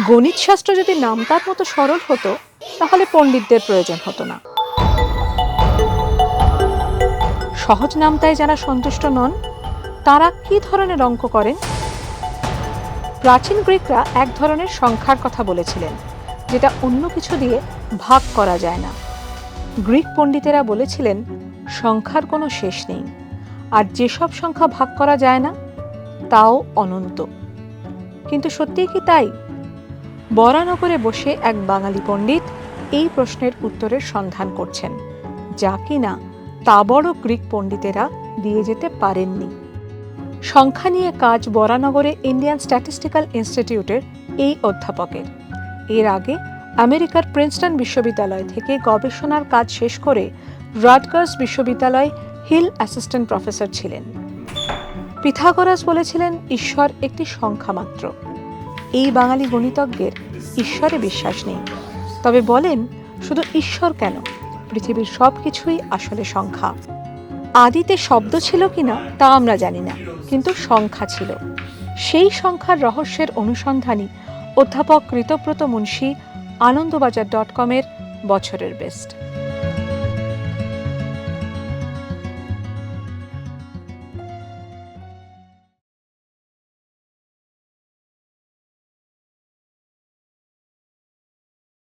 গণিতশাস্ত্র যদি নামতার মতো সরল হতো, তাহলে পণ্ডিতদের প্রয়োজন হতো না। সহজ নামতায় যারা সন্তুষ্ট নন, তারা কি ধরনের অঙ্ক করেন? প্রাচীন গ্রিকরা এক ধরনের সংখ্যার কথা বলেছিলেন, যেটা অন্য কিছু দিয়ে ভাগ করা যায় না। গ্রিক পণ্ডিতেরা বলেছিলেন, সংখ্যার কোনো শেষ নেই, আর যেসব সংখ্যা ভাগ করা যায় না, তাও অনন্ত। কিন্তু সত্যিই কি তাই? বরানগরে বসে এক বাঙালি পণ্ডিত এই প্রশ্নের উত্তরের সন্ধান করছেন। যা কিনা তা বড় গ্রিক পণ্ডিতেরা দিয়ে যেতে পারেননি। সংখ্যা নিয়ে কাজ বরানগরে ইন্ডিয়ান স্ট্যাটিস্টিক্যাল ইনস্টিটিউটের এই অধ্যাপকের এর আগে আমেরিকার প্রিন্সটন বিশ্ববিদ্যালয় থেকে গবেষণার কাজ শেষ করে রাটগার্স বিশ্ববিদ্যালয় হিল অ্যাসিস্ট্যান্ট প্রফেসর ছিলেন। পিথাগোরাস বলেছিলেন, ঈশ্বর একটি সংখ্যা মাত্র এই বাঙালি গণিতজ্ঞের ঈশ্বরে বিশ্বাস নেই। তবে বলেন, শুধু ঈশ্বর কেন? পৃথিবীর সব কিছুই আসলে সংখ্যা। আদিতে শব্দ ছিল কিনা, তা আমরা জানি না, কিন্তু সংখ্যা ছিল। সেই সংখ্যার রহস্যের অনুসন্ধানী অধ্যাপক কৃতব্রত মুন্সী আনন্দবাজার ডট কমের বছরের বেস্ট।